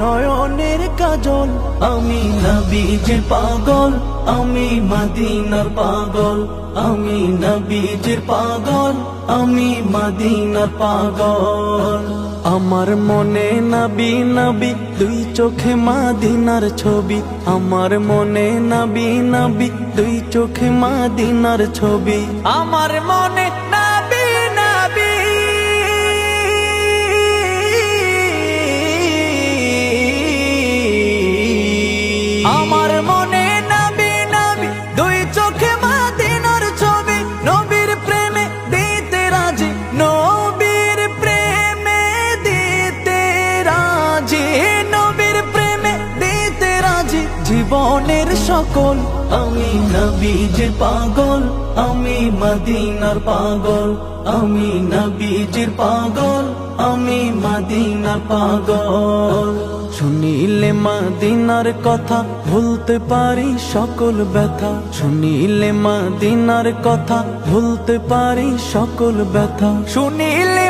নয়নের কাজল, আমি নবীজির পাগল, আমি মদিনার পাগল, আমি নবীজির পাগল, আমি মদিনার পাগল। আমার মনে নবী নবী, দুই চোখে মাদিনার ছবি। আমার মনে নবী নবী, দুই চোখে মাদিনার ছবি। আমার মনে নবী জীবনের সকল, আমি নবীজির পাগল, আমি মদিনার পাগল, আমি নবীজির পাগল, আমি মদিনার পাগল। শুনিলে মাদিনার কথা ভুলতে পারি সকল ব্যথা। শুনিলে মাদিনার কথা ভুলতে পারি সকল ব্যথা। শুনিলে